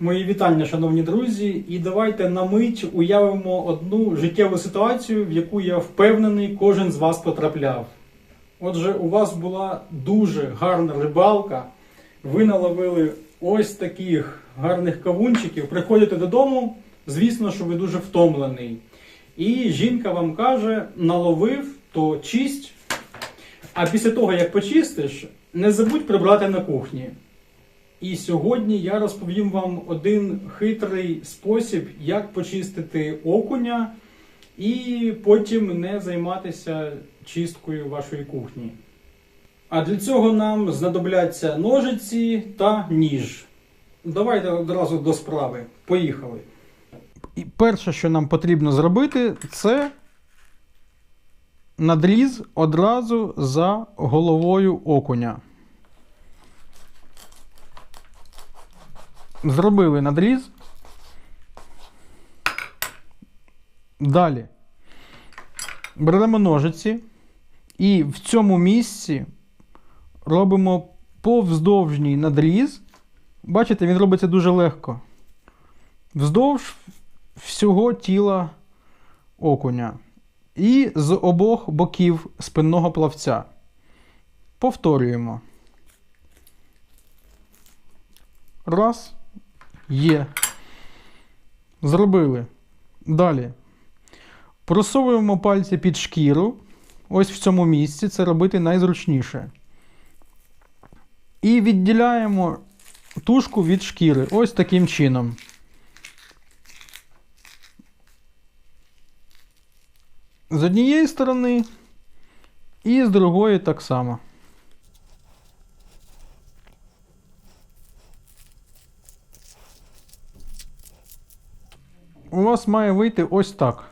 Мої вітання, шановні друзі, і давайте на мить уявимо одну життєву ситуацію, в яку я впевнений, кожен з вас потрапляв. Отже, у вас була дуже гарна рибалка, ви наловили ось таких гарних кавунчиків, приходите додому, звісно, що ви дуже втомлений. І жінка вам каже: наловив, то чисть. А після того, як почистиш, не забудь прибрати на кухні. І сьогодні я розповім вам один хитрий спосіб, як почистити окуня і потім не займатися чисткою вашої кухні. А для цього нам знадобляться ножиці та ніж. Давайте одразу до справи. Поїхали. І перше, що нам потрібно зробити, це надріз одразу за головою окуня. Зробили надріз. Далі беремо ножиці і в цьому місці робимо повздовжній надріз. Бачите, він робиться дуже легко. Вздовж всього тіла окуня. І з обох боків спинного плавця. Повторюємо. Раз. Є. Зробили. Далі. Просовуємо пальці під шкіру. Ось в цьому місці це робити найзручніше. І відділяємо тушку від шкіри. Ось таким чином. З однієї сторони і з другої так само. У вас має вийти ось так.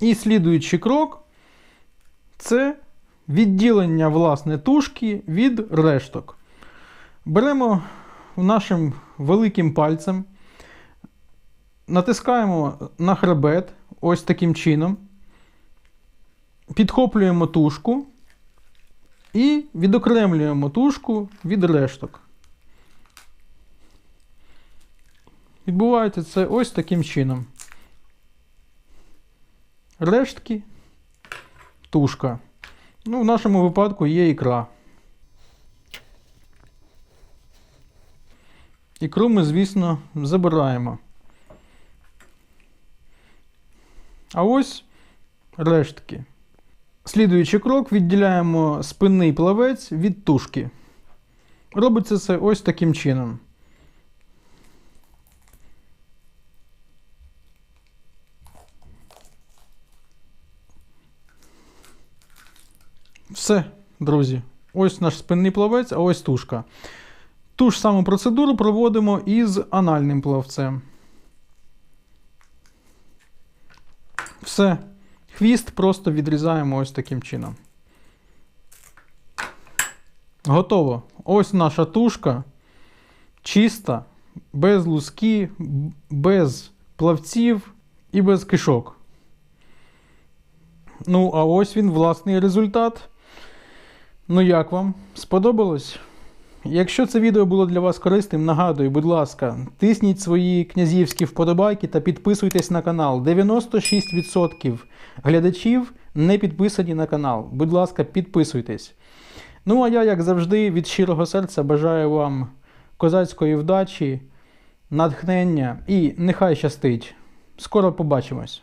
І слідуючий крок це відділення власне тушки від решток. Беремо нашим великим пальцем, натискаємо на хребет ось таким чином, підхоплюємо тушку і відокремлюємо тушку від решток. Відбувається це ось таким чином. Рештки, тушка. Ну, в нашому випадку є ікра. Ікру ми, звісно, забираємо. А ось рештки. Слідуючий крок відділяємо спинний плавець від тушки. Робиться це ось таким чином. Все, друзі. Ось наш спинний плавець, а ось тушка. Ту ж саму процедуру проводимо із анальним плавцем. Все. Хвіст просто відрізаємо ось таким чином. Готово. Ось наша тушка. Чиста, без луски, без плавців і без кишок. Ну, а ось він, власний результат. Ну, як вам? Сподобалось? Якщо це відео було для вас корисним, нагадую, будь ласка, тисніть свої князівські вподобайки та підписуйтесь на канал. 96% глядачів не підписані на канал. Будь ласка, підписуйтесь. Ну, а я, як завжди, від щирого серця бажаю вам козацької вдачі, натхнення і нехай щастить. Скоро побачимось!